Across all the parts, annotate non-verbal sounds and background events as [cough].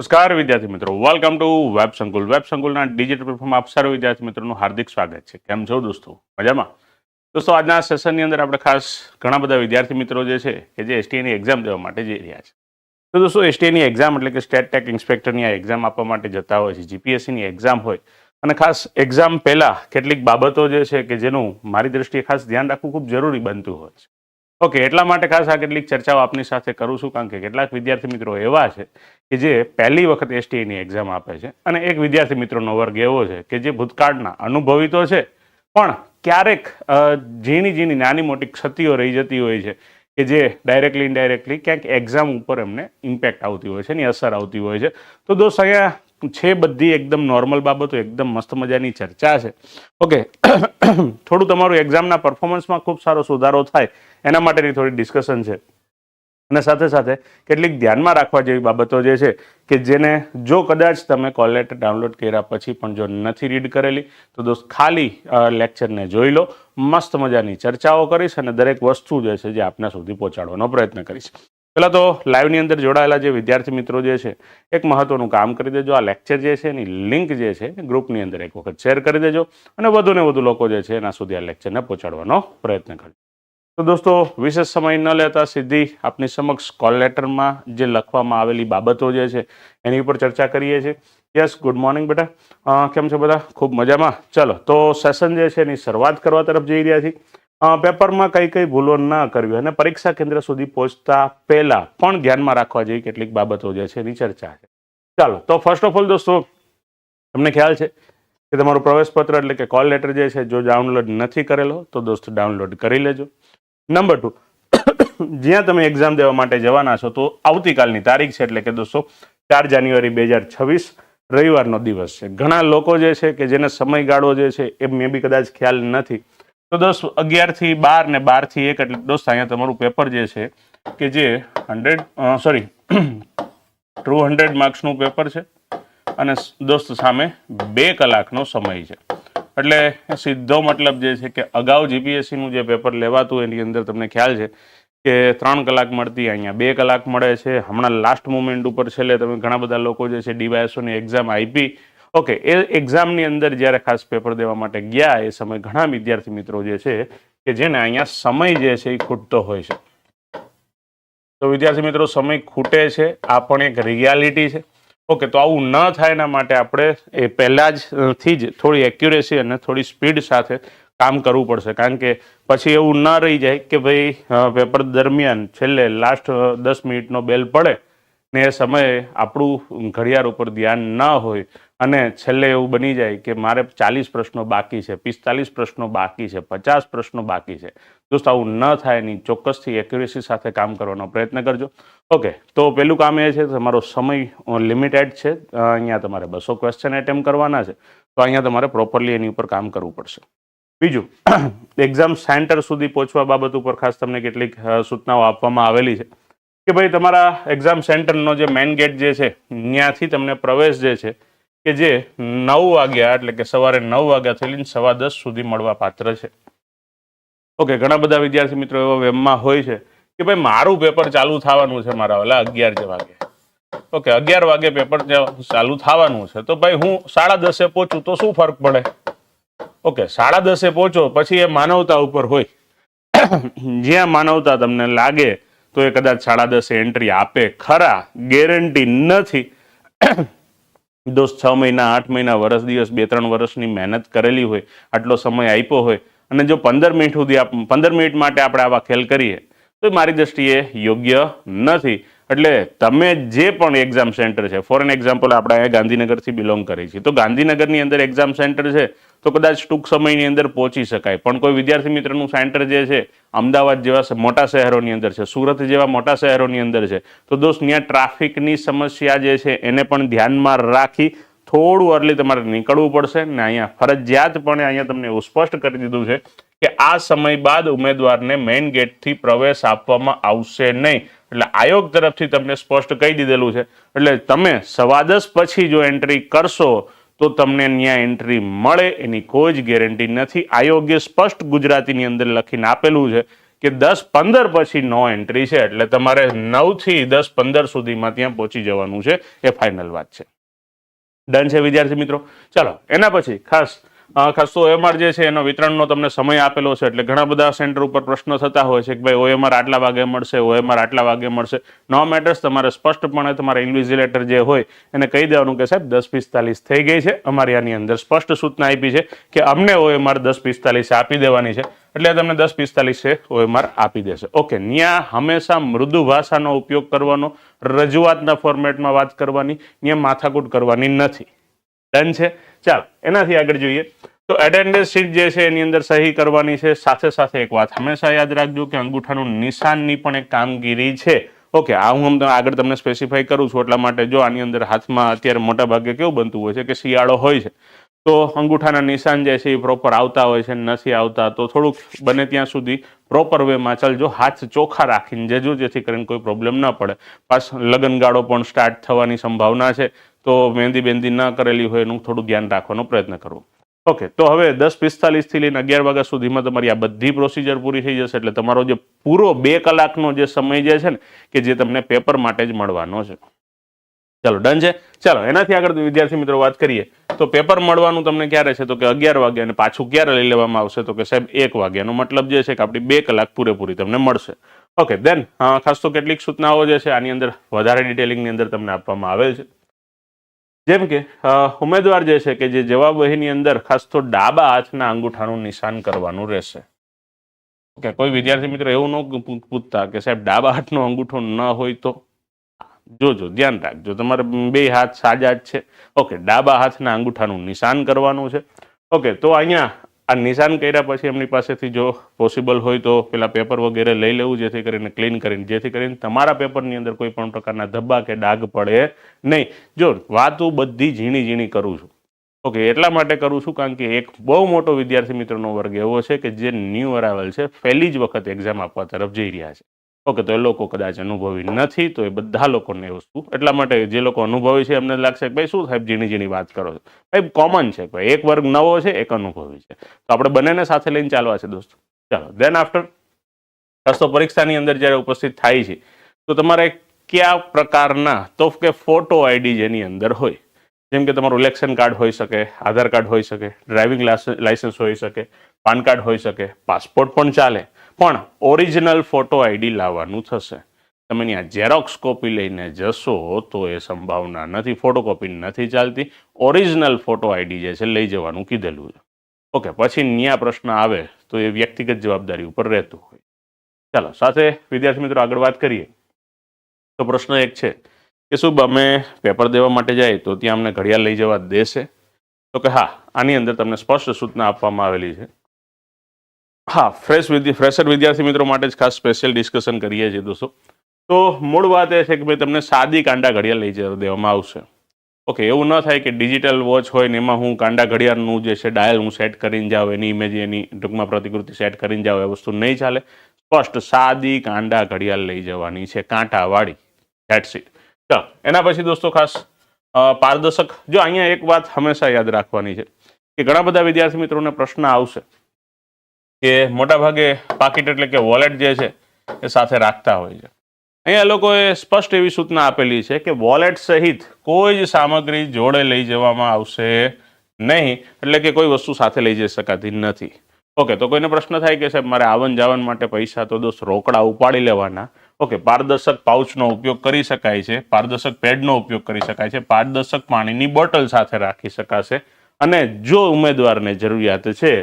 નમસ્કાર વિદ્યાર્થી મિત્રો. Welcome to web Sankul web સંકુલના digital platform આપ સર્વ વિદ્યાર્થી મિત્રોનું હાર્દિક સ્વાગત છે. કેમ છો દોસ્તો? મજામાં? દોસ્તો, આજના સેશનની અંદર આપણે ખાસ ઘણા બધા વિદ્યાર્થી મિત્રો જે છે કે જે એસટીએની એક્ઝામ દેવા માટે જઈ રહ્યા છે. તો દોસ્તો એસટીએની એક્ઝામ એટલે કે સ્ટેટ ટેક ઇન્સ્પેક્ટરની આ એક્ઝામ આપવા માટે જતા હોય છે જીપીએસસીની એક્ઝામ હોય. અને ખાસ એક્ઝામ પહેલાં કેટલીક બાબતો જે છે કે જેનું મારી દ્રષ્ટિએ ખાસ ધ્યાન રાખવું ખૂબ જરૂરી બનતું હોય છે. ઓકે એટલા માટે ખાસ આ કેટલીક ચર્ચાઓ આપની સાથે કરું છું, કારણ કે કેટલાક વિદ્યાર્થી મિત્રો એવા છે કે જે પહેલી વખત એસટીની એક્ઝામ આપે છે અને એક વિદ્યાર્થી મિત્રોનો વર્ગ એવો છે કે જે ભૂતકાળના અનુભવી તો છે, પણ ક્યારેક ઝીણી ઝીણી નાની મોટી ક્ષતિઓ રહી જતી હોય છે કે જે ડાયરેક્ટલી ઇનડાયરેક્ટલી ક્યાંક એક્ઝામ ઉપર એમને ઇમ્પેક્ટ આવતી હોય છે એની અસર આવતી હોય છે. તો દોસ્ત, અહીંયા છે બધી એકદમ નોર્મલ બાબતો, એકદમ મસ્ત મજાની ચર્ચા છે. ઓકે [coughs] થોડું તમારું એક્ઝામના પરફોર્મન્સમાં ખૂબ સારો સુધારો થાય એના માટેની થોડી ડિસ્કશન છે. અને સાથે સાથે કેટલીક ધ્યાનમાં રાખવા જેવી બાબતો જે છે કે જેને જો કદાચ તમે કોલ લેટર ડાઉનલોડ કર્યા પછી પણ જો નથી રીડ કરેલી, તો દોસ્ત ખાલી લેક્ચરને જોઈ લો, મસ્ત મજાની ચર્ચાઓ કરીશ અને દરેક વસ્તુ જે છે જે આપના સુધી પહોંચાડવાનો પ્રયત્ન કરીશ. પહેલાં તો લાઈવની અંદર જોડાયેલા જે વિદ્યાર્થી મિત્રો જે છે, એક મહત્વનું કામ કરી દેજો. આ લેક્ચર જે છે એની લિંક જે છે ગ્રુપની અંદર એક વખત શેર કરી દેજો અને વધુને વધુ લોકો જે છે એના સુધી આ લેક્ચરને પહોંચાડવાનો પ્રયત્ન કરજો તો દોસ્તો, વિશેષ સમય ન લેતા સીધી આપની સમક્ષ કોલ લેટરમાં જે લખવામાં આવેલી બાબતો જે છે, એની ઉપર ચર્ચા કરીએ છીએ. યસ ગુડ મોર્નિંગ બેટા. કેમ છો બધા? ખૂબ મજામાં. ચલો, તો સેશન જે છે એની શરૂઆત કરવા તરફ જઈ રહ્યા છીએ. પેપરમાં કઈ કઈ ભૂલો ન કરવી અને પરીક્ષા કેન્દ્ર સુધી પહોંચતા પહેલા પણ ધ્યાનમાં રાખવા જેવી કેટલીક બાબતો જે છે એની ચર્ચા છે. ચાલો, તો ફર્સ્ટ ઓફ ઓલ દોસ્તો, તમને ખ્યાલ છે કે તમારું પ્રવેશપત્ર એટલે કે કોલ લેટર જે છે જો ડાઉનલોડ નથી કરેલો, તો દોસ્તો ડાઉનલોડ કરી લેજો. નંબર ટુ જ્યાં તમે એક્ઝામ દેવા માટે જવાના છો તો આવતીકાલની તારીખ છે એટલે કે દોસ્તો ચાર જાન્યુઆરી બે હજાર છવ્વીસ રવિવારનો દિવસ છે. ઘણા લોકો જે છે કે જેને સમયગાળો જે છે એ મે બી કદાચ ખ્યાલ નથી. તો દોસ્ત અગિયારથી બાર ને બારથી એક એટલે દોસ્ત અહીંયા તમારું પેપર જે છે કે જે હંડ્રેડ સોરી ટુ હંડ્રેડ માર્ક્સનું પેપર છે અને દોસ્ત સામે બે કલાકનો સમય છે. એટલે સીધો મતલબ જે છે કે અગાઉ જીપીએસસીનું જે પેપર લેવાતું એની અંદર તમને ખ્યાલ છે કે ત્રણ કલાક મળતી અહીંયા બે કલાક મળે છે. હમણાં લાસ્ટ મુમેન્ટ ઉપર છેલ્લે તમે ઘણા બધા લોકો જે છે ડીવાયએસઓની એક્ઝામ આપી. ઓકે એ એક્ઝામની અંદર જ્યારે ખાસ પેપર દેવા માટે ગયા, એ સમય ઘણા વિદ્યાર્થી મિત્રો જે છે કે જેને અહીંયા સમય જે છે એ ખૂટતો હોય છે. તો વિદ્યાર્થી મિત્રો, સમય ખૂટે છે, આ પણ એક રિયાલિટી છે. ઓકે, તો આવું ન થાય એના માટે આપણે એ પહેલાં જ થી જ થોડી એક્યુરેસી અને થોડી સ્પીડ સાથે કામ કરવું પડશે. કારણ કે પછી એવું ન રહી જાય કે ભાઈ પેપર દરમિયાન છેલ્લે લાસ્ટ દસ મિનિટનો બેલ પડે ને એ સમયે આપણું ઘડિયાળ ઉપર ધ્યાન ન હોય. અને છેલ્લે એવું બની જાય કે મારે ચાલીસ પ્રશ્નો બાકી છે, પિસ્તાલીસ પ્રશ્નો બાકી છે, પચાસ પ્રશ્નો બાકી છે. દોસ્તો, આવું ન થાય એની ચોક્કસથી એક્યુરેસી સાથે કામ કરવાનો પ્રયત્ન કરજો. ઓકે તો પેલું કામ એ છે, તમારો સમય લિમિટેડ છે. અહીંયા તમારે બસો ક્વેશ્ચન એટેમ્પ કરવાના છે. તો અહીંયા તમારે પ્રોપરલી એની ઉપર કામ કરવું પડશે. બીજું [clears throat] એક્ઝામ સેન્ટર સુધી પહોંચવા બાબત ઉપર ખાસ તમને કેટલીક સૂચનાઓ આપવામાં આવેલી છે. કે ભાઈ, તમારા એક્ઝામ સેન્ટરનો જે મેઇન ગેટ જે છે ત્યાંથી તમને પ્રવેશ જે છે કે જે નવ વાગ્યા, એટલે કે સવારે નવ વાગ્યાથી લઈને સવા દસ સુધી મળવા પાત્ર છે. ઓકે, ઘણા બધા વિદ્યાર્થી મિત્રો એવા વેમમાં હોય છે કે ભાઈ મારું પેપર ચાલુ થવાનું છે મારા ઓલા અગિયાર જે વાગે. ઓકે, અગિયાર વાગે પેપર ચાલુ થવાનું છે. તો ભાઈ હું સાડા દસે પહોંચું તો શું ફરક પડે? ઓકે, સાડા દસે પહોંચો પછી એ માનવતા ઉપર હોય. જ્યાં માનવતા તમને લાગે તો એ કદાચ સાડા દસે એન્ટ્રી આપે. ખરા ગેરંટી નથી. દોસ્ત, છ મહિના, આઠ મહિના વર્ષ દિવસ, બે, ત્રણ વર્ષની મહેનત કરેલી હોય, આટલો સમય આપ્યો હોય, અને જો પંદર મિનિટ સુધી પંદર મિનિટ માટે આપણે આવા ખેલ કરીએ, તો મારી દ્રષ્ટિએ યોગ્ય નથી. એટલે તમે જે પણ એક્ઝામ સેન્ટર છે ફોર એન એક્ઝામ્પલ આપણે અહીંયા ગાંધીનગરથી બિલોંગ કરીએ છીએ, તો ગાંધીનગરની અંદર એક્ઝામ સેન્ટર છે, તો કદાચ ટૂંક સમયની અંદર પહોંચી શકાય. પણ કોઈ વિદ્યાર્થી મિત્રનું સેન્ટર જે છે, અમદાવાદ જેવા મોટા શહેરોની અંદર છે, સુરત જેવા મોટા શહેરોની અંદર છે, તો દોસ્ત ત્યાં ટ્રાફિકની સમસ્યા જે છે, એને પણ ધ્યાનમાં રાખી થોડું અર્લી તમારે નીકળવું પડશે ને અહીંયા ફરજિયાતપણે અહીંયા તમને એવું સ્પષ્ટ કરી દીધું છે કે આ સમય બાદ ઉમેદવારને મેઇન ગેટથી પ્રવેશ આપવામાં આવશે નહીં. એટલે આયોગ તરફથી તમને સ્પષ્ટ કહી દીધેલું છે. એટલે તમે સવા દસ પછી જો એન્ટ્રી કરશો, તો તમને ત્યાં એન્ટ્રી મળે, એની કોઈ જ ગેરંટી નથી. આયોગે સ્પષ્ટ ગુજરાતીની અંદર લખીને આપેલું છે કે દસ પંદર પછી નો એન્ટ્રી છે, એટલે તમારે નવથી દસ પંદર સુધીમાં ત્યાં પહોંચી જવાનું છે. એ ફાઇનલ વાત છે. ડન છે, વિદ્યાર્થી મિત્રો? ચાલો, એના પછી ખાસ ખાસ તો ઓએમઆર જે છે, એનો વિતરણનો તમને સમય આપેલો છે, એટલે ઘણા બધા સેન્ટર ઉપર પ્રશ્નો થતા હોય છે કે ભાઈ ઓએમઆર આટલા વાગે મળશે ઓએમઆર આટલા વાગે મળશે. નો મેટર્સ તમારે સ્પષ્ટપણે તમારા ઇન્વિઝિલેટર જે હોય, એને કહી દેવાનું કે સાહેબ દસ પિસ્તાલીસ થઈ ગઈ છે. અમારી આની અંદર સ્પષ્ટ સૂચના આપી છે કે અમને ઓએમઆર દસ પિસ્તાલીસ આપી દેવાની છે. એટલે તમને દસ પિસ્તાલીસ છે ઓએમઆર આપી દેશે. ઓકે ત્યાં હંમેશા મૃદુ ભાષાનો ઉપયોગ કરવાનો, રજૂઆતના ફોર્મેટમાં વાત કરવાની, ન્યા માથાકૂટ કરવાની નથી. ડન છે. ચાલો, એનાથી આગળ જોઈએ. તો એટેન્ડન્સ શીટ જે છે એની અંદર સહી કરવાની છે. સાથે સાથે એક વાત હંમેશા યાદ રાખજો કે અંગૂઠાનું નિશાનની પણ એક કામગીરી છે. ઓકે, આ હું આગળ તમને સ્પેસિફાઈ કરું છું, એટલા માટે જો આની અંદર હાથમાં અત્યારે મોટા ભાગે કેવું બનતું હોય છે કે શિયાળો હોય છે, તો અંગૂઠાના નિશાન જે છે એ પ્રોપર આવતા હોય છે, નથી આવતા, તો થોડુંક બને ત્યાં સુધી પ્રોપર વેમાં ચાલજો. હાથ ચોખ્ખા રાખીને જજો, જેથી કરીને કોઈ પ્રોબ્લેમ ન પડે. પાસ લગનગાળો પણ સ્ટાર્ટ થવાની સંભાવના છે. તો મહેંદી બેંદી ના કરેલી હોય એનું થોડું ધ્યાન રાખવાનો પ્રયત્ન કરવો. ઓકે તો હવે દસ પિસ્તાલીસથી લઈને અગિયાર વાગ્યા સુધીમાં તમારી આ બધી પ્રોસિજર પૂરી થઈ જશે એટલે તમારો જે પૂરો બે કલાકનો જે સમય જે છે ને, કે જે તમને પેપર માટે જ મળવાનો છે. ચાલો ડન છે? ચાલો, એનાથી આગળ વિદ્યાર્થી મિત્રો વાત કરીએ. તો પેપર મળવાનું તમને ક્યારે છે? તો કે અગિયાર વાગે અને પાછું ક્યારે લઈ લેવામાં આવશે? તો કે સાહેબ, એક વાગ્યાનો મતલબ જે છે કે આપણી બે કલાક પૂરેપૂરી તમને મળશે. ઓકે દેન ખાસ તો કેટલીક સૂચનાઓ જે છે આની અંદર વધારે ડિટેલિંગની અંદર તમને આપવામાં આવેલ છે. જેમ કે ઉમેદવાર જે છે કે જે જવાબવહીની અંદર ખાસ તો ડાબા હાથના અંગૂઠાનું નિશાન કરવાનું રહેશે. ઓકે, કોઈ વિદ્યાર્થી મિત્ર એવું ન પૂછતા કે સાહેબ ડાબા હાથનો અંગૂઠો ન હોય તો? જોજો, ધ્યાન રાખજો, તમારે બે હાથ સાજા જ છે. ઓકે, ડાબા હાથના અંગૂઠાનું નિશાન કરવાનું છે. ઓકે, તો અહીંયા આ નિશાન કર્યા પછી એમની પાસેથી જો પોસિબલ હોય તો પેલા પેપર વગેરે લઈ લેવું, જેથી કરીને ક્લીન કરીને, જેથી કરીને તમારા પેપરની અંદર કોઈ પણ પ્રકારના ધબ્બા કે ડાઘ પડે નહીં. જો વાત હું બધી ઝીણી ઝીણી કરું છું. ઓકે, એટલા માટે કરું છું કારણ કે એક બહુ મોટો વિદ્યાર્થી મિત્રનો વર્ગ એવો છે કે જે ન્યૂ અરાવલ છે, પહેલી જ વખત એક્ઝામ આપવા તરફ જઈ રહ્યા છે. ઓકે તો એ લોકો કદાચ અનુભવી નથી, તો એ બધા લોકોને એ વસ્તુ એટલા માટે જે લોકો અનુભવી છે, એમને લાગશે કે ભાઈ શું સાહેબ ઝીણી ઝીણી વાત કરો છો? ભાઈ કોમન છે, ભાઈ એક વર્ગ નવો છે, એક અનુભવી છે. તો આપણે બંનેને સાથે લઈને ચાલવા છે દોસ્તો. ચાલો દેન આફ્ટર રસ્તો પરીક્ષાની અંદર જ્યારે ઉપસ્થિત થાય છે, તો તમારે કયા પ્રકારના, તો કે ફોટો આઈડી જેની અંદર હોય? જેમ કે તમારું ઇલેક્શન કાર્ડ હોઈ શકે, આધાર કાર્ડ હોઈ શકે ડ્રાઇવિંગ લાયસન્સ હોઈ શકે, પાન કાર્ડ હોઈ શકે પાસપોર્ટ પણ ચાલે પણ ઓરિજિનલ ફોટો આઈડી લાવવાનું થશે. તમે ત્યાં ઝેરોક્સ કોપી લઈને જશો તો એ સંભાવના નથી ફોટોકોપી નથી ચાલતી. ઓરિજિનલ ફોટો આઈડી જે છે લઈ જવાનું કીધેલું છે. ઓકે પછી ન્યા પ્રશ્ન આવે તો એ વ્યક્તિગત જવાબદારી ઉપર રહેતું હોય. ચાલો, સાથે વિદ્યાર્થી મિત્રો આગળ વાત કરીએ. તો પ્રશ્ન એક છે કે શું અમે પેપર દેવા માટે જાય તો ત્યાં અમને ઘડિયાળ લઈ જવા દેશે? તો કે હા, આની અંદર તમને સ્પષ્ટ સૂચના આપવામાં આવેલી છે. હા ફ્રેશ ફ્રેશર વિદ્યાર્થી મિત્રો માટે જ ખાસ સ્પેશિયલ ડિસ્કશન કરીએ છીએ દોસ્તો. તો મૂળ વાત એ છે કે ભાઈ તમને સાદી કાંડા ઘડિયાળ લઈ જવા દેવામાં આવશે. ઓકે એવું ન થાય કે ડિજિટલ વોચ હોય ને એમાં હું કાંડા ઘડિયાળનું જે છે ડાયલ હું સેટ કરીને જાઉં, એની ઇમેજ એની ટૂંકમાં પ્રતિકૃતિ સેટ કરીને જાઉં, એ વસ્તુ નહીં ચાલે. સ્પષ્ટ સાદી કાંડા ઘડિયાળ લઈ જવાની છે, કાંટાવાળી. ધેટ સીટ ચાલો, એના પછી દોસ્તો ખાસ પારદર્શક. જો અહીંયા એક વાત હંમેશા યાદ રાખવાની છે કે ઘણા બધા વિદ્યાર્થી મિત્રોને પ્રશ્ન આવશે. કે મોટાભાગે પાકીટ એટલે કે વોલેટ જે છે, એ સાથે રાખતા હોય છે. અહીંયા લોકોએ સ્પષ્ટ એવી સૂચના આપેલી છે કે વોલેટ સહિત કોઈ જ સામગ્રી જોડે લઈ જવામાં આવશે નહીં, એટલે કે કોઈ વસ્તુ સાથે લઈ જઈ શકાતી નથી. ઓકે, તો કોઈને પ્રશ્ન થાય કે સાહેબ, મારે આવન જાવન માટે પૈસા તો દોસ્ત રોકડા ઉપાડી લેવાના. ઓકે, પારદર્શક પાઉચનો ઉપયોગ કરી શકાય છે, પારદર્શક પેડનો ઉપયોગ કરી શકાય છે, પારદર્શક પાણીની બોટલ સાથે રાખી શકાશે. અને જો ઉમેદવારને જરૂરિયાત છે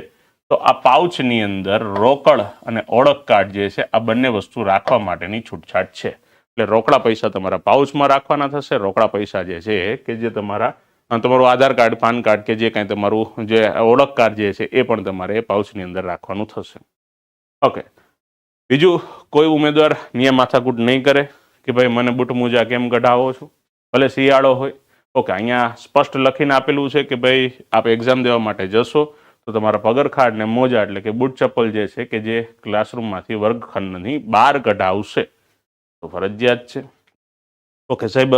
તો આ પાઉચની અંદર રોકડ અને ઓળખ કાર્ડ જે છે, આ બંને વસ્તુ રાખવા માટેની છૂટછાટ છે. એટલે રોકડા પૈસા તમારા પાઉચમાં રાખવાના થશે. રોકડા પૈસા જે છે કે જે તમારા તમારું આધાર કાર્ડ, પાન કાર્ડ કે જે કાંઈ તમારું જે ઓળખ કાર્ડ જે છે, એ પણ તમારે એ પાઉચની અંદર રાખવાનું થશે. ઓકે. બીજું, કોઈ ઉમેદવાર નિયમ માથાકૂટ નહીં કરે કે ભાઈ મને બુટ મોજા કેમ કઢાવો છો? ભલે શિયાળો હોય. ઓકે, અહીંયા સ્પષ્ટ લખીને આપેલું છે કે ભાઈ આપ એક્ઝામ દેવા માટે જશો. તો તમારા પગરખાડ ને મોજા એટલે કે બૂટ ચપ્પલ જે છે કે જે ક્લાસરૂમમાંથી વર્ગખંડની બહાર કઢાવશે. તો ફરજિયાત છે. ઓકે સાહેબ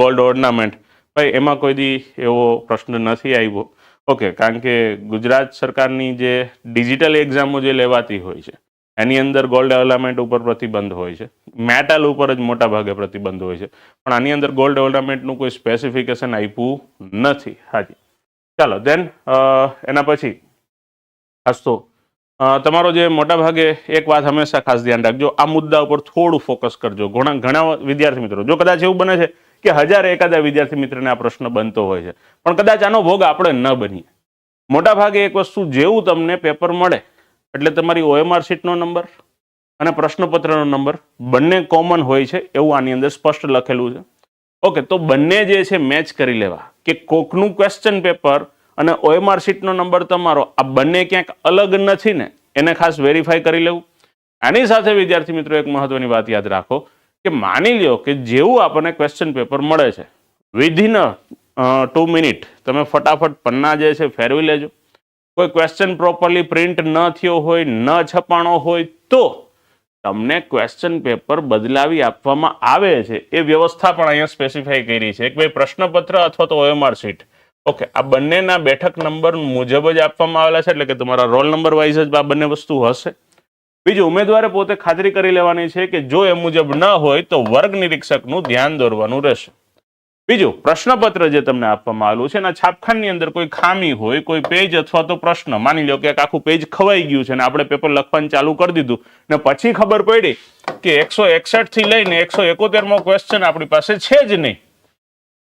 ગોલ્ડ ઓર્નામેન્ટ. ભાઈ, એમાં કોઈ દી એવો પ્રશ્ન નથી આવ્યો. ઓકે, કારણ કે ગુજરાત સરકારની જે ડિજિટલ એક્ઝામો જે લેવાતી હોય છે, એની અંદર ગોલ્ડ ઓર્નામેન્ટ ઉપર પ્રતિબંધ હોય છે. મેટલ ઉપર જ મોટા ભાગે પ્રતિબંધ હોય છે. પણ આની અંદર ગોલ્ડ ઓર્નામેન્ટનું કોઈ સ્પેસિફિકેશન આપ્યું નથી. હાજી. ચાલો દેન એના પછી ખાસ તો તમારો જે મોટા ભાગે એક વાત હંમેશા ખાસ ધ્યાન રાખજો, આ મુદ્દા ઉપર થોડું ફોકસ કરજો. ઘણા ઘણા વિદ્યાર્થી મિત્રો, જો કદાચ એવું બને છે કે હજારે એકાદા વિદ્યાર્થી મિત્રને આ પ્રશ્ન બનતો હોય છે, પણ કદાચ આનો ભોગ આપણે ન બનીએ. મોટા ભાગે એક વસ્તુ જેવું તમને પેપર મળે, એટલે તમારી ઓએમઆર શીટનો નંબર અને પ્રશ્નપત્રનો નંબર બંને કોમન હોય છે, એવું આની અંદર સ્પષ્ટ લખેલું છે. ઓકે તો બંને જે છે મેચ કરી લેવા. કે કોકનું ક્વેશ્ચન પેપર અને ઓએમઆર શીટનો નંબર તમારો, આ બંને ક્યાંક અલગ નથી ને? એને ખાસ વેરીફાઈ કરી લેવું. આની સાથે, વિદ્યાર્થી મિત્રો, એક મહત્વની વાત યાદ રાખો કે માની લ્યો કે જેવું આપણને ક્વેશ્ચન પેપર મળે છે વિધિન ટુ મિનિટ તમે ફટાફટ પન્ના જે છે ફેરવી લેજો. કોઈ ક્વેશ્ચન પ્રોપરલી પ્રિન્ટ ન થયો હોય, ન છપાણો હોય તો તમને ક્વેશ્ચન પેપર બદલાવી આપવામાં આવે છે. એ વ્યવસ્થા પણ અહીંયા સ્પેસિફાઈ કરી છે. કે ભાઈ પ્રશ્નપત્ર અથવા તો ઓએમઆર શીટ ઓકે આ બંનેના બેઠક નંબર મુજબ જ આપવામાં આવેલા છે, એટલે કે તમારા રોલ નંબર વાઇઝ જ આ બંને વસ્તુ હશે. બીજું, ઉમેદવારે પોતે ખાતરી કરી લેવાની છે કે જો એ મુજબ ન હોય તો વર્ગ નિરીક્ષકનું ધ્યાન દોરવાનું રહેશે. બીજું, પ્રશ્નપત્ર જે તમને આપવામાં આવેલું છે, એના છાપખાનની અંદર કોઈ ખામી હોય, કોઈ પેજ અથવા તો પ્રશ્ન, માની લો કે આખું પેજ ખવાઈ ગયું છે અને આપણે પેપર લખવાનું ચાલુ કરી દીધું, ને પછી ખબર પડી કે એકસો એકસઠથી લઈને એકસો એકોતેરમો ક્વેશ્ચન આપણી પાસે છે જ નહીં.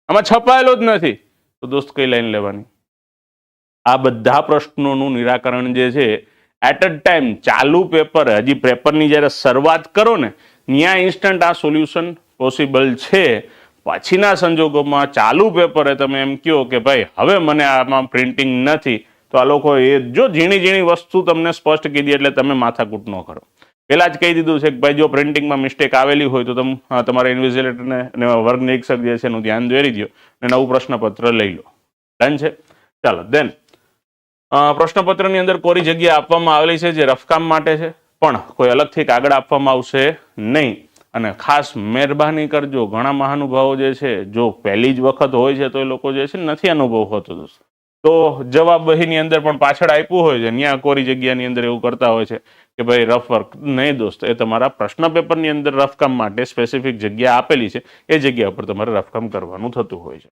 આમાં છપાયેલો જ નથી. તો દોસ્ત, કઈ લાઈન લેવાની? આ બધા પ્રશ્નોનું નિરાકરણ જે છે એટ અ ટાઈમ ચાલુ પેપર હજી પેપરની જ્યારે શરૂઆત કરો ને ત્યાં ઇન્સ્ટન્ટ આ સોલ્યુશન પોસિબલ છે. પછીના સંજોગોમાં ચાલુ પેપરે તમે એમ કહો કે ભાઈ, હવે મને આમાં પ્રિન્ટિંગ નથી, તો આ લોકો એ જો ઝીણી ઝીણી વસ્તુ તમને સ્પષ્ટ કીધી એટલે તમે માથાકૂટ ન કરો. પહેલાં જ કહી દીધું છે કે ભાઈ, જો પ્રિન્ટિંગમાં મિસ્ટેક આવેલી હોય તો તમે તમારા ઇન્વિઝિલેટરને અને વર્ગ નિરીક્ષક જે છે એનું ધ્યાન દોરી દો અને નવું પ્રશ્નપત્ર લઈ લો. ડન છે? ચાલો દેન પ્રશ્નપત્રની અંદર કોરી જગ્યા આપવામાં આવેલી છે જે રફકામ માટે છે, પણ કોઈ અલગથી કાગળ આપવામાં આવશે નહીં. અને ખાસ મહેરબાની કરજો. ઘણા મહાનુભાવો જે છે, જો પહેલી જ વખત હોય છે, તો એ લોકો જે છે, નથી અનુભવ હોતો દોસ્તો તો જવાબ બહીની અંદર પણ પાછળ આપ્યું હોય છે. ત્યાં કોરી જગ્યાની અંદર એવું કરતા હોય છે કે ભાઈ, રફ વર્ક નહીં દોસ્ત, એ તમારા પ્રશ્ન પેપરની અંદર રફકામ માટે સ્પેસિફિક જગ્યા આપેલી છે. એ જગ્યા ઉપર તમારે રફકામ કરવાનું થતું હોય છે.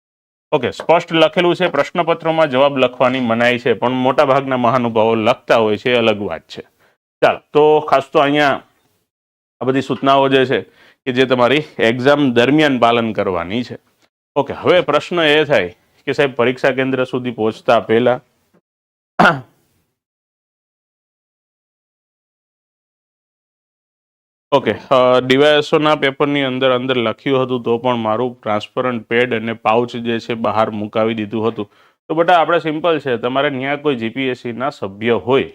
ઓકે, સ્પષ્ટ લખેલું છે. પ્રશ્નપત્રમાં જવાબ લખવાની મનાઈ છે, પણ મોટા ભાગના મહાનુભાવો લખતા હોય છે અલગ વાત છે. ચાલો, તો ખાસ તો અહીંયા આ બધી સૂચનાઓ જે છે કે જે તમારી એક્ઝામ દરમિયાન પાલન કરવાની છે. ઓકે હવે પ્રશ્ન એ થાય કે સાહેબ, પરીક્ષા કેન્દ્ર સુધી પહોંચતા પહેલા ઓકે ડીવાયએસઓના પેપરની અંદર અંદર લખ્યું હતું તો પણ મારું ટ્રાન્સપરન્ટ પેડ અને પાઉચ જે છે બહાર મુકાવી દીધું હતું. તો બટા, આપણે સિમ્પલ છે, તમારે ત્યાં કોઈ જીપીએસસીના સભ્ય હોય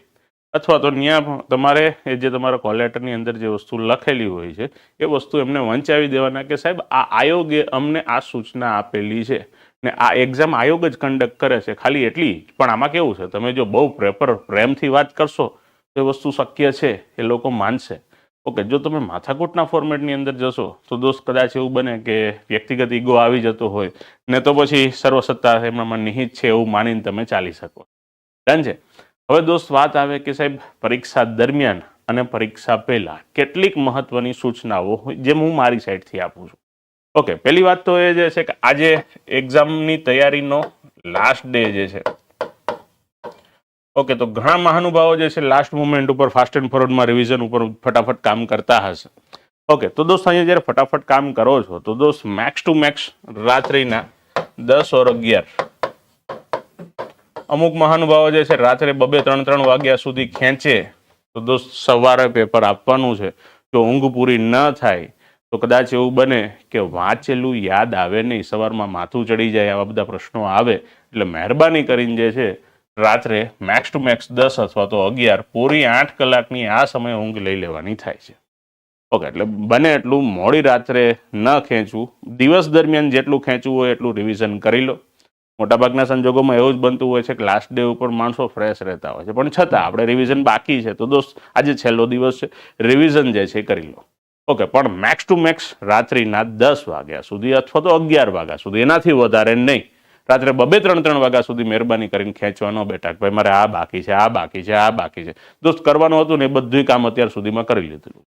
અથવા તો ત્યાં તમારે એ જે તમારા કોલેટરની અંદર જે વસ્તુ લખેલી હોય છે, એ વસ્તુ એમને વંચાવી દેવાના કે સાહેબ આ આયોગે અમને આ સૂચના આપેલી છે ને આ એક્ઝામ આયોગ જ કન્ડક્ટ કરે છે. ખાલી એટલી પણ આમાં કેવું છે? તમે જો બહુ પ્રેપર પ્રેમથી વાત કરશો, તો એ વસ્તુ શક્ય છે, એ લોકો માનશે. ઓકે, જો તમે માથાકૂટના ફોર્મેટની અંદર જશો, તો દોસ્ત કદાચ એવું બને કે વ્યક્તિગત ઈગો આવી જતો હોય, ને તો પછી સર્વસત્તા એમનામાં નિહિત છે એવું માનીને તમે ચાલી શકો. ડન છે? હવે દોસ્ત, વાત આવે કે સાહેબ, પરીક્ષા દરમિયાન અને પરીક્ષા પહેલા કેટલીક મહત્વની સૂચનાઓ જે હું મારી સાઈડથી આપું છું. ઓકે, પહેલી વાત તો એ જે છે કે આજે એક્ઝામની તૈયારીનો લાસ્ટ ડે જે છે. ઓકે, તો ઘણા મહાનુભાવો જે છે લાસ્ટ મુમેન્ટ ઉપર ફાસ્ટ એન્ડ ફોરવર્ડમાં રિવિઝન ઉપર ફટાફટ કામ કરતા હશે. ઓકે, તો દોસ્ત, અહીંયા જ્યારે ફટાફટ કામ કરો છો, તો દોસ્ત મેક્સ ટુ મેક્સ રાત્રિના દસ ઓર અગિયાર અમુક મહાનુભાવો જે છે, રાત્રે બબે ત્રણ ત્રણ વાગ્યા સુધી ખેંચે, તો દોસ્ત સવારે પેપર આપવાનું છે. જો ઊંઘ પૂરી ન થાય, તો કદાચ એવું બને કે વાંચેલું યાદ આવે નહીં, સવારમાં માથું ચડી જાય, આવા બધા પ્રશ્નો આવે. એટલે મહેરબાની કરીને જે છે, રાત્રે મેક્સ ટુ મેક્સ દસ અથવા તો અગિયાર, પૂરી આઠ કલાકની આ સમયે ઊંઘ લઈ લેવાની થાય છે. ઓકે, એટલે બને એટલું, મોડી રાત્રે ન ખેંચવું. દિવસ દરમિયાન જેટલું ખેંચવું હોય એટલું રિવિઝન કરી લો. મોટાભાગના સંજોગોમાં એવું જ બનતું હોય છે કે લાસ્ટ ડે ઉપર માણસો ફ્રેશ રહેતા હોય છે. પણ છતાં આપણે રિવિઝન બાકી છે. તો દોસ્ત, આજે છેલ્લો દિવસ છે. રિવિઝન જે છે કરી લો. ઓકે પણ મેક્સ ટુ મેક્સ રાત્રિના દસ વાગ્યા સુધી અથવા તો અગિયાર વાગ્યા સુધી, એનાથી વધારે નહીં. રાત્રે બબે ત્રણ ત્રણ વાગ્યા સુધી મહેરબાની કરીને ખેંચવાનો બેટા ભાઈ મારે આ બાકી છે, આ બાકી છે, આ બાકી છે. દોસ્ત, કરવાનું હતું ને એ બધું કામ અત્યાર સુધીમાં કરી લીધેલું.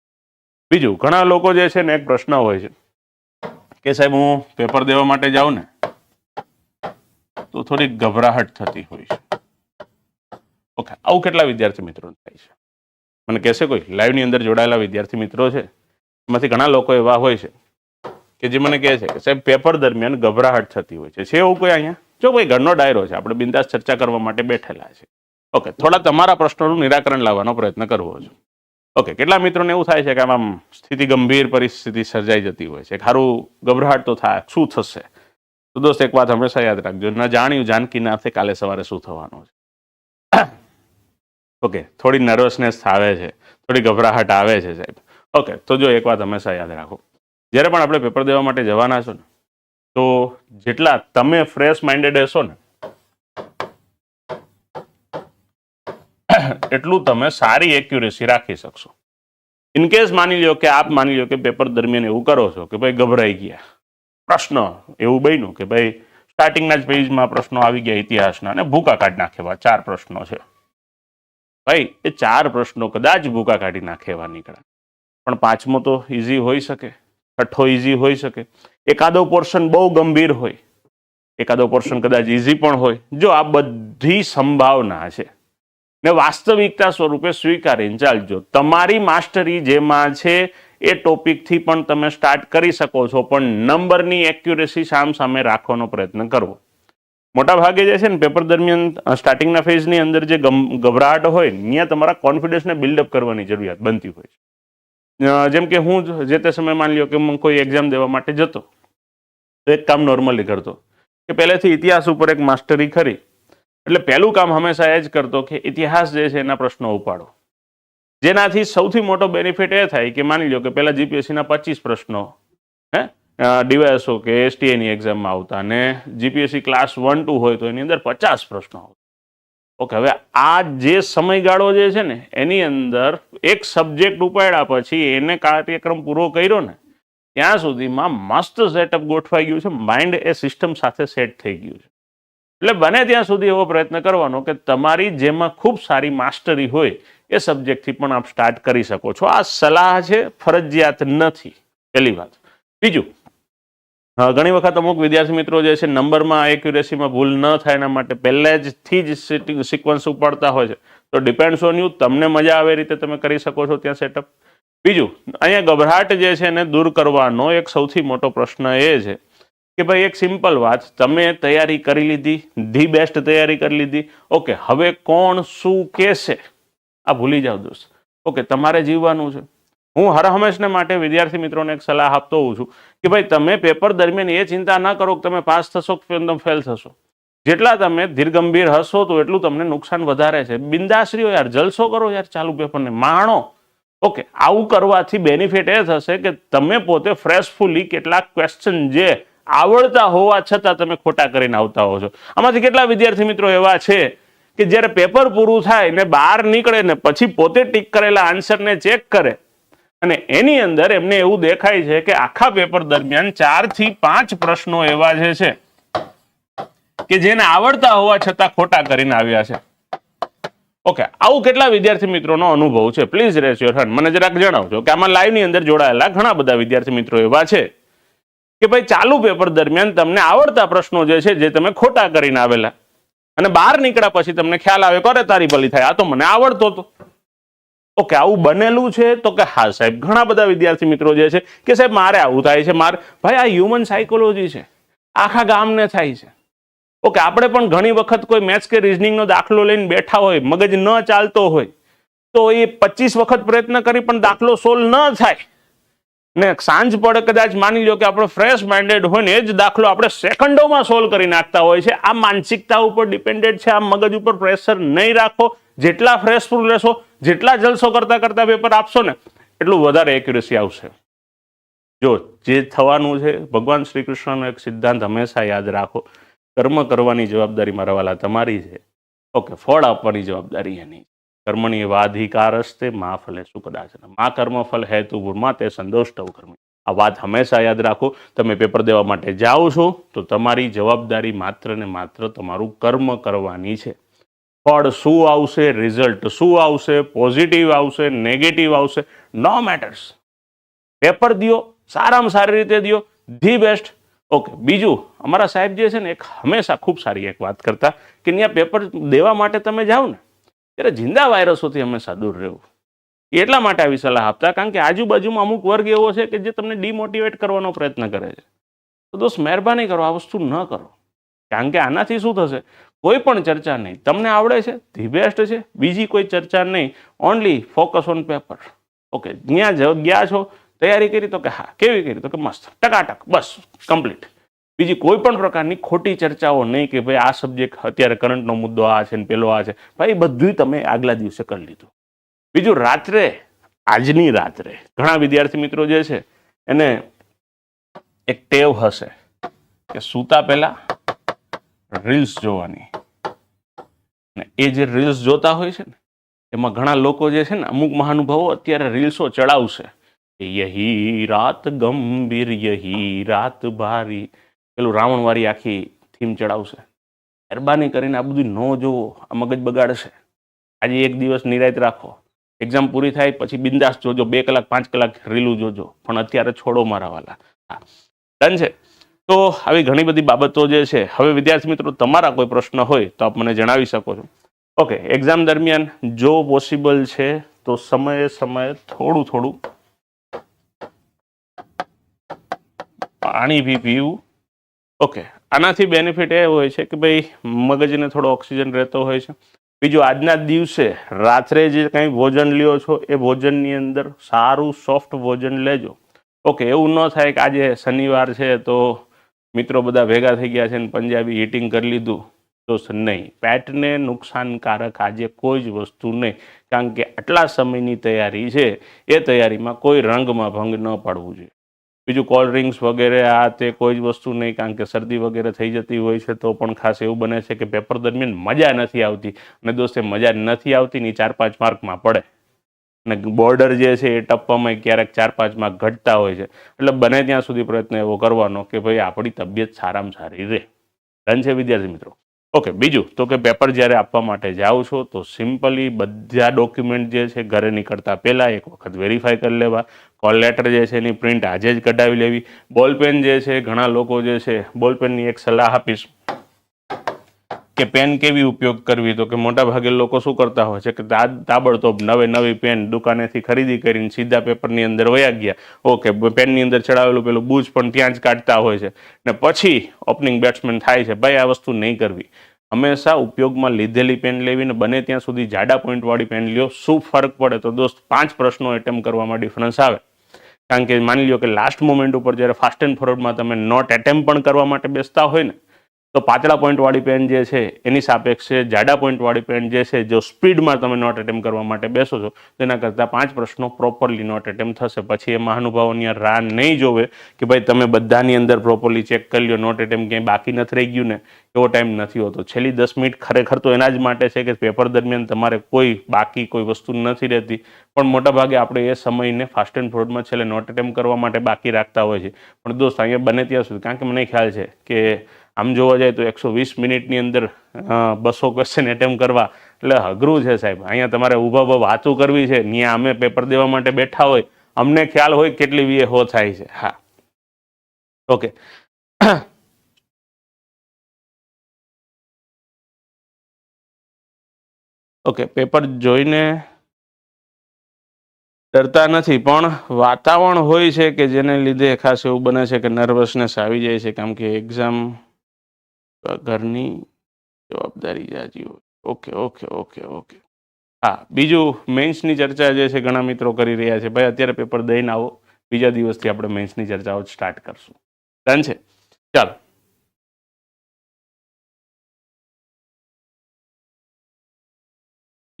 બીજું, ઘણા લોકો જે છે ને એક પ્રશ્ન હોય છે કે સાહેબ હું પેપર દેવા માટે જાઉં ને? તો થોડી ગભરાહટ થતી હોય છે. ઓકે આવું કેટલા વિદ્યાર્થી મિત્રો થાય છે? મને કહેશે કોઈ લાઈવની અંદર જોડાયેલા વિદ્યાર્થી મિત્રો છે. એમાંથી ઘણા લોકો એવા હોય છે કે જે મને કહે છે કે, સાહેબ પેપર દરમિયાન ગભરાહટ થતી હોય છે. છે એવું કોઈ અહીંયા? જો ભાઈ ઘરનો ડાયરો છે, આપણે બિંદાસ ચર્ચા કરવા માટે બેઠેલા છે. ઓકે થોડા તમારા પ્રશ્નોનું નિરાકરણ લાવવાનો પ્રયત્ન કરવો છે. ઓકે કેટલા મિત્રોને એવું થાય છે કે આમ સ્થિતિ ગંભીર પરિસ્થિતિ સર્જાઈ જતી હોય છે ખારું ગભરાહટ તો થાય, શું થશે? તો દોસ્ત, એક વાત હંમેશા યાદ રાખજો. ન જાણ્યું જાનકીનાથે કાલે સવારે શું થવાનું છે? ઓકે, થોડી નર્વસનેસ આવે છે. થોડી ગભરાહટ આવે છે સાહેબ. ઓકે, તો જો એક વાત હંમેશા યાદ રાખો. જ્યારે પણ આપણે પેપર દેવા માટે જવાના છો ને, તો જેટલા તમે ફ્રેશ માઇન્ડેડ હશો ને, એટલું તમે સારી એક્યુરેસી રાખી શકશો. ઇનકેસ માની લો કે, આપ માની લો કે પેપર દરમિયાન એવું કરો છો કે ભાઈ ગભરાઈ ગયા. પ્રશ્ન એવું બન્યું કે ભાઈ સ્ટાર્ટિંગના જ પેજમાં પ્રશ્નો આવી ગયા ઇતિહાસના અને ભૂકા કાઢી નાખેવા ચાર પ્રશ્નો છે. ભાઈ, એ ચાર પ્રશ્નો કદાચ ભૂકા કાઢી નાખેવા નીકળ્યા પણ પાંચમો તો ઇઝી હોઈ શકે, છઠ્ઠો ઇઝી હોઈ શકે. એકાદો પોર્શન બહુ ગંભીર હોય. એકાદો પોર્શન કદાચ ઇઝી પણ હોય. જો આ બધી સંભાવના છે, ને વાસ્તવિકતા સ્વરૂપે સ્વીકારીને ચાલજો. તમારી માસ્ટરી જેમાં છે એ ટોપિકથી પણ તમે સ્ટાર્ટ કરી શકો છો, પણ નંબરની એક્યુરેસી સામ સામે રાખવાનો પ્રયત્ન કરવો. મોટા ભાગે જે છે ને, પેપર દરમિયાન સ્ટાર્ટિંગના ફેઝની અંદર જે ગભરાટ હોય, ત્યાં તમારા કોન્ફિડન્સને બિલ્ડઅપ કરવાની જરૂરિયાત બનતી હોય છે. જેમ કે હું જે તે સમય માની લ્યો કે હું કોઈ એક્ઝામ દેવા માટે જતો એક કામ નોર્મલી કરતો, કે પહેલેથી ઇતિહાસ ઉપર એક માસ્ટરી ખરી, એટલે પહેલું કામ હંમેશા એ જ કરતો કે ઇતિહાસ જે છે એના પ્રશ્નો ઉપાડો. જેનાથી સૌથી મોટો બેનિફિટ એ થાય કે માની લો કે પહેલાં જીપીએસસીના પચીસ પ્રશ્નો, હે? ડીવાયએસઓ કે એસટીએની એક્ઝામમાં આવતા અને જીપીએસસી ક્લાસ વન ટુ હોય તો એની અંદર પચાસ પ્રશ્નો ઓકે, હવે આ જે સમયગાળો જે છે ને, એની અંદર એક સબ્જેક્ટ ઉપાડ્યા પછી એને કાર્યક્રમ પૂરો કર્યો ને, ત્યાં સુધીમાં મસ્ત સેટઅપ ગોઠવાઈ ગયું છે માઇન્ડ એ સિસ્ટમ સાથે સેટ થઈ ગયું છે. એટલે બને ત્યાં સુધી એવો પ્રયત્ન કરવાનો કે તમારી જેમાં ખૂબ સારી માસ્ટરી હોય એ સબ્જેક્ટથી પણ આપ સ્ટાર્ટ કરી શકો છો. આ સલાહ છે, ફરજિયાત નથી. પહેલી વાત. બીજું ઘણી વખત અમુક વિદ્યાર્થી મિત્રો જે છે, નંબરમાં એક્યુરેસીમાં ભૂલ ન થાય એના માટે પહેલેથી જ સિક્વન્સ ઉપાડતા હોય છે. તો ડિપેન્ડ્સ ઓન યુ, તમને મજા આવે રીતે તમે કરી શકો છો ત્યાં સેટઅપ. બીજું, અહીંયા ગભરાટ જે છે એને દૂર કરવાનો એક સૌથી મોટો પ્રશ્ન એ છે કે ભાઈ એક સિમ્પલ વાત, તમે તૈયારી કરી લીધી, ધી બેસ્ટ તૈયારી કરી લીધી. ઓકે, હવે કોણ શું કહેશે? આ ભૂલી જાઓ દોસ્ત. ઓકે, તમારે જીવવાનું છે. હું હર હંમેશને માટે વિદ્યાર્થી મિત્રોને એક સલાહ આપતો હોઉં છું કે ભાઈ તમે પેપર દરમિયાન એ ચિંતા ન કરો કે તમે પાસ થશો કે તમે ફેલ થશો. જેટલા તમે ધીરગંભીર હશો તો એટલું તમને નુકસાન વધારે છે. બિંદાશ્રીઓ યાર, જલસો કરો યાર ચાલુ પેપરને. માણો. ઓકે, આવું કરવાથી બેનિફિટ એ થશે કે તમે પોતે ફ્રેશફુલી કેટલાક ક્વેશ્ચન જે આવડતા હોવા છતાં તમે ખોટા કરીને આવતા હો છો. આમાંથી કેટલા વિદ્યાર્થી મિત્રો એવા છે કે જ્યારે પેપર પૂરું થાય ને બહાર નીકળે ને પછી પોતે ટીક કરેલા આન્સરને ચેક કરે. અને એની અંદર એમને એવું દેખાય છે કે આખા પેપર દરમિયાન ચારથી પાંચ પ્રશ્નો એવા જે છે કે જેને આવડતા હોવા છતાં ખોટા કરીને આવ્યા છે. ઓકે આવું કેટલા વિદ્યાર્થી મિત્રોનો અનુભવ છે? પ્લીઝ રેસ યોર હેન્ડ મને જરાક જણાવજો કે આમાં લાઈવની અંદર જોડાયેલા ઘણા બધા વિદ્યાર્થી મિત્રો એવા છે કે ભાઈ ચાલુ પેપર દરમિયાન તમને આવડતા પ્રશ્નો જે છે જે તમે ખોટા કરીને આવેલા. અને બહાર નીકળ્યા પછી તમને ખ્યાલ આવે કરે તારી ભલી થાય? આ તો મને આવડતો હતો. ઓકે, આવું બનેલું છે તો કે હા સાહેબ, ઘણા બધા વિદ્યાર્થી મિત્રો જે છે કે સાહેબ, મારે આવું થાય છે, મારે ભાઈ, આ હ્યુમન સાયકોલોજી છે. આખા ગામને થાય છે. ઓકે, આપણે પણ ઘણી વખત કોઈ મેથ્સ કે રિઝનિંગનો દાખલો લઈને બેઠા હોય, મગજ ન ચાલતો હોય, તો એ પચીસ વખત પ્રયત્ન કરી પણ દાખલો સોલ્વ ન થાય. ને સાંજ પડે કદાચ માની લો કે આપણે ફ્રેશ માઇન્ડેડ હોય ને એ જ દાખલો આપણે સેકન્ડોમાં સોલ્વ કરી નાખતા હોય છે. આ માનસિકતા ઉપર ડિપેન્ડેડ છે, આ મગજ ઉપર પ્રેશર નહીં રાખો. જેટલા ફ્રેશફુલ રહેશો જેટલા જલસો કરતા કરતા પેપર આપશો ને, એટલું વધારે એક્યુરેસી આવશે. જો જે થવાનું છે, ભગવાન શ્રી કૃષ્ણનો એક સિદ્ધાંત હંમેશા યાદ રાખો. કર્મ કરવાની જવાબદારી મારા વાલા તમારી છે. ઓકે ફળ આપવાની જવાબદારી એની કર્મણી વાધિકાર હસ્તે મા ફલે શું કદાચ મા કર્મફલ હેતુ ગુણમાં તે સંતોષ કર્મી આ વાત હંમેશા યાદ રાખો, તમે પેપર દેવા માટે જાઓ છો, તો તમારી જવાબદારી માત્ર ને માત્ર તમારું કર્મ કરવાની છે। ફળ શું આવશે રિઝલ્ટ શું આવશે પોઝિટિવ આવશે નેગેટિવ આવશે નો મેટર્સ પેપર દ્યો, સારામાં સારી રીતે દ્યો ધી બેસ્ટ ઓકે, બીજું, અમારા સાહેબ જે છે ને, એક હંમેશા ખૂબ સારી એક વાત કરતા કે ત્યાં પેપર દેવા માટે તમે જાઓ ને ત્યારે જિંદા વાયરસોથી હંમેશા દૂર રહેવું. એટલા માટે આવી સલાહ આપતા, કારણ કે આજુબાજુમાં અમુક વર્ગ એવો છે કે જે તમને ડિમોટિવેટ કરવાનો પ્રયત્ન કરે છે. તો દોસ્ત, મહેરબાની કરો, આ વસ્તુ ન કરો. કારણ કે આનાથી શું થશે? કોઈ પણ ચર્ચા નહીં. તમને આવડે છે ધી બેસ્ટ છે, બીજી કોઈ ચર્ચા નહીં. Only focus on paper okay જ્યાં ગયા છો, તૈયારી કરી તો કે હા, કેવી કરી તો કે મસ્ત, ટકાટક, બસ કમ્પ્લીટ બીજી કોઈ પણ પ્રકારની ખોટી ચર્ચાઓ નહીં કે ભાઈ આ સબ્જેક્ટ અત્યારે કરંટનો મુદ્દો આ છે ને પેલો આ છે. ભાઈ બધું તમે આગલા દિવસે કરી લીધું. બીજું રાત્રે, આજની રાત્રે, ઘણા વિદ્યાર્થી મિત્રો જે છે, એને એક ટેવ હશે કે સૂતા પહેલા રીલ્સ જોવાની. ને એ જે રીલ્સ જોતા હોય છે ને, એમાં ઘણા લોકો જે છે ને અમુક મહાનુભાવો અત્યારે રીલ્સો ચડાવશે. યહી રાત ગંભીર, યહી રાત ભારી. પેલું રાવણવાળી આખી થીમ ચડાવશે. મહેરબાની કરીને આ બધું ન જોવો, આ મગજ બગાડશે. આજે એક દિવસ નિરાયત રાખો. એક્ઝામ પૂરી થાય પછી બિંદાસ જોજો, બે કલાક, પાંચ કલાક રીલું જોજો, પણ અત્યારે છોડો મારા વાલા. હા. ડન છે? તો આવી ઘણી બધી બાબતો જે છે, હવે વિદ્યાર્થી મિત્રો, તમારા કોઈ પ્રશ્ન હોય તો આપ મને જણાવી શકો છો. ઓકે એક્ઝામ દરમિયાન જો પોસિબલ છે, તો સમયે સમયે થોડું થોડું પાણી બી પીવું ઓકે આનાથી બેનિફિટ એ હોય છે કે ભાઈ મગજને થોડો ઓક્સિજન રહેતો હોય છે. બીજું આજના દિવસે રાત્રે જે કંઈ ભોજન લ્યો છો એ ભોજનની અંદર સારું સોફ્ટ ભોજન લેજો. ઓકે એવું ન થાય કે આજે શનિવાર છે તો મિત્રો બધા ભેગા થઈ ગયા છે ને પંજાબી હિટિંગ કરી લીધું. તો નહીં. પેટને નુકસાનકારક આજે કોઈ જ વસ્તુ નહીં. કારણ કે આટલા સમયની તૈયારી છે, એ તૈયારીમાં કોઈ રંગમાં ભંગ ન પાડવું જોઈએ. બીજું કોલ્ડ ડ્રિંક્સ વગેરે, આ તે કોઈ જ વસ્તુ નહીં, કારણ કે શરદી વગેરે થઈ જતી હોય છે તો પણ ખાસ એવું બને છે કે પેપર દરમિયાન મજા નથી આવતી અને દોસ્તે મજા નથી આવતી ની ચાર પાંચ માર્કમાં પડે. અને બોર્ડર જે છે એ ટપ્પામાં ક્યારેક ચાર પાંચ માર્ક ઘટતા હોય છે. એટલે બને ત્યાં સુધી પ્રયત્ન એવો કરવાનો કે ભાઈ આપણી તબિયત સારામાં સારી રહે. ધન છે વિદ્યાર્થી મિત્રો. ઓકે, બીજું, તો કે પેપર જ્યારે આપવા માટે જાઓ છો, તો સિમ્પલી બધા ડોક્યુમેન્ટ જે છે ઘરે નીકળતા પહેલાં એક વખત વેરીફાઈ કરી લેવા. કોલ લેટર જે છે એની પ્રિન્ટ આજે જ કઢાવી લેવી. બોલપેન જે છે, ઘણા લોકો જે છે બોલપેનની એક સલાહ આપીશ. કે પેન કેવી ઉપયોગ કરવી? તો કે મોટા ભાગે લોકો શું કરતા હોય છે કે તાબડતોબ નવે નવી પેન દુકાનેથી ખરીદી કરીને સીધા પેપરની અંદર વયા ગયા. ઓકે પેનની અંદર ચડાવેલું પેલું બૂજ પણ ત્યાં જ કાઢતા હોય છે. ને પછી ઓપનિંગ બેટ્સમેન થાય છે, ભાઈ, આ વસ્તુ નહીં કરવી. હંમેશા ઉપયોગમાં લીધેલી પેન લેવીને બને ત્યાં સુધી જાડા પોઈન્ટવાળી પેન લ્યો. શું ફરક પડે? તો દોસ્ત, પાંચ પ્રશ્નો એટેમ્પ કરવામાં ડિફરન્સ આવે. કારણ કે માની લ્યો કે લાસ્ટ મોમેન્ટ ઉપર જ્યારે ફાસ્ટ એન્ડ ફોરવર્ડમાં તમે નોટ એટેમ્પ પણ કરવા માટે બેસતા હોય ને તો પાતળા પોઈન્ટવાળી પેન જે છે, એની સાપેક્ષે જાડા પોઈન્ટવાળી પેન જે છે, જો સ્પીડમાં તમે નોટ એટેમ્પ કરવા માટે બેસો છો તેના કરતાં પાંચ પ્રશ્નો પ્રોપરલી નોટ એટેમ્પ થશે. પછી એ મહાનુભાવોની રાહ નહીં જોવે કે ભાઈ તમે બધાની અંદર પ્રોપરલી ચેક કરી લો નોટ એટેમ્પ ક્યાંય બાકી નથી રહી ગયું ને, એવો ટાઈમ નથી હોતો. છેલ્લી દસ મિનિટ ખરેખર તો એના જ માટે છે કે પેપર દરમિયાન તમારે કોઈ બાકી કોઈ વસ્તુ નથી રહેતી. પણ મોટાભાગે આપણે એ સમયને ફાસ્ટ એન્ડ ફોરવર્ડમાં છેલ્લે નોટ એટેમ્પ કરવા માટે બાકી રાખતા હોય છે. પણ દોસ્ત, અહીંયા બને ત્યાં સુધી. કારણ કે મને ખ્યાલ છે કે આમ જોવા જાય તો એકસો વીસ મિનિટની અંદર બસો ક્વેશ્ચન એટેમ્પ કરવા. એટલે અઘરું છે સાહેબ. અહીંયા તમારે ઊભા ઊભા વાતું કરવી છે. ત્યાં અમે પેપર દેવા માટે બેઠા હોય. અમને ખ્યાલ હોય કેટલી વીએ હો થાય છે. હા. ઓકે ઓકે પેપર જોઈને ડરતા નથી, પણ વાતાવરણ હોય છે કે જેને લીધે ખાસ એવું બને છે કે નર્વસનેસ આવી જાય છે કેમ કે એક્ઝામ ઘરની જવાબદારી જાજી હોય. Okay okay okay okay. હા, બીજું મેન્સની ચર્ચા જે છે ઘણા મિત્રો કરી રહ્યા છે. ભાઈ, અત્યારે પેપર દઈને આવો. બીજા દિવસથી આપણે મેન્સની ચર્ચાઓ સ્ટાર્ટ કરશું. ડન છે? ચાલો.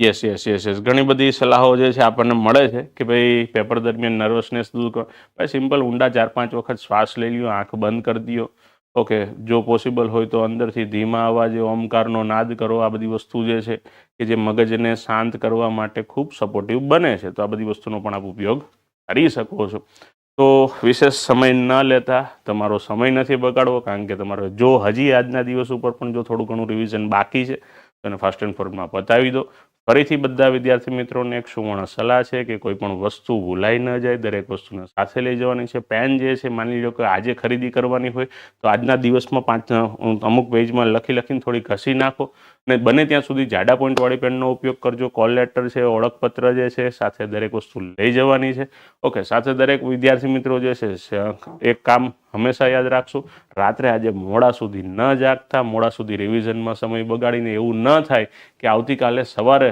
Yes yes yes yes. ઘણી બધી સલાહો જે છે આપણને મળે છે કે ભાઈ, પેપર દરમિયાન નર્વસનેસ દૂર કરો. ભાઈ સિમ્પલ ઊંડા ચાર પાંચ વખત શ્વાસ લઈ લ્યો, આંખ બંધ કરી દો ઓકે, જો પોસિબલ હોય તો અંદરથી ધીમા અવાજે ઓમકારનો નાદ કરો. આ બધી વસ્તુ જે છે કે જે મગજને શાંત કરવા માટે ખૂબ સપોર્ટિવ બને છે. તો આ બધી વસ્તુનો પણ આપ ઉપયોગ કરી શકો છો. તો વિશેષ સમય ન લેતા તમારો સમય નથી બગાડવો, કારણ કે તમારે જો હજી આજના દિવસ ઉપર પણ જો થોડું ઘણું રિવિઝન બાકી છે, તો એને ફાસ્ટ એન્ડ ફોર્મમાં પતાવી દો. ફરીથી બધા વિદ્યાર્થી મિત્રોને એક સુવર્ણ સલાહ છે કે કોઈ પણ વસ્તુ ભૂલાઈ ન જાય, દરેક વસ્તુને સાથે લઈ જવાની છે. પેન જે છે, માની લો કે આજે ખરીદી કરવાની હોય, તો આજના દિવસમાં પાંચ, અમુક પેજમાં લખી લખીને થોડી ઘસી નાખો અને બને ત્યાં સુધી જાડા પોઈન્ટવાળી પેનનો ઉપયોગ કરજો. કોલ લેટર છે, ઓળખપત્ર જે છે, સાથે દરેક વસ્તુ લઈ જવાની છે. ઓકે સાથે દરેક વિદ્યાર્થી મિત્રો જે છે એક કામ હંમેશા યાદ રાખશું, રાત્રે આજે મોડા સુધી ન જાગતા, મોડા સુધી રિવિઝનમાં સમય બગાડીને એવું ન થાય કે આવતીકાલે સવારે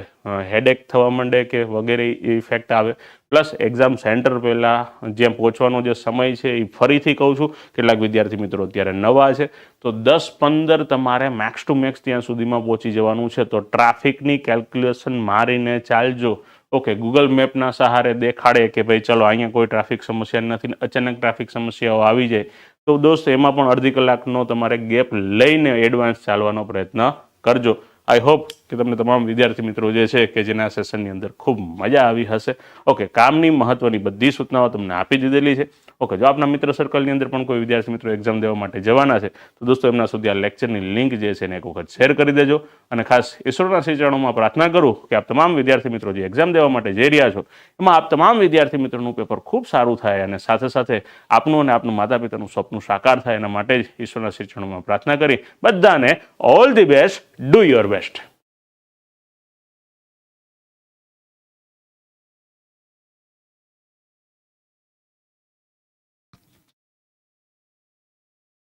હેડેક થવા માંડે કે વગેરે ઇફેક્ટ આવે. પ્લસ એક્ઝામ સેન્ટર પહેલાં જ્યાં પહોંચવાનો જે સમય છે એ ફરીથી કહું છું, કેટલાક વિદ્યાર્થી મિત્રો અત્યારે નવા છે, તો દસ પંદર તમારે મેક્સ ટુ મેક્સ ત્યાં સુધીમાં પહોંચી જવાનું છે. તો ટ્રાફિકની કેલ્ક્યુલેશન મારીને ચાલજો. ઓકે ગૂગલ મેપના સહારે દેખાડે કે ભાઈ ચલો અહીંયા કોઈ ટ્રાફિક સમસ્યા નથી અચાનક ટ્રાફિક સમસ્યાઓ આવી જાય, તો દોસ્ત એમાં પણ અડધી કલાકનો તમારે ગેપ લઈને એડવાન્સ ચાલવાનો પ્રયત્ન કરજો. આઈ હોપ કે તમને તમામ વિદ્યાર્થી મિત્રો જે છે કે જેના સેશનની અંદર ખૂબ મજા આવી હશે. ઓકે, કામની મહત્વની બધી સૂચનાઓ તમને આપી દીધેલી છે. ઓકે જો આપના મિત્ર સર્કલની અંદર પણ કોઈ વિદ્યાર્થી મિત્રો એક્ઝામ દેવા માટે જવાના છે, તો દોસ્તો એમના સુધી આ લેક્ચરની લિંક જે છે એને એક વખત શેર કરી દેજો. અને ખાસ ઈશ્વરના શ્રી પ્રાર્થના કરું કે આપ તમામ વિદ્યાર્થી મિત્રો જે એક્ઝામ દેવા માટે જઈ રહ્યા છો, એમાં આપ તમામ વિદ્યાર્થી મિત્રોનું પેપર ખૂબ સારું થાય અને સાથે સાથે આપનું અને આપનું માતા પિતાનું સ્વપ્નું સાકાર થાય એના માટે જ ઈશ્વરના શ્રી પ્રાર્થના કરી. બધાને all the best do your best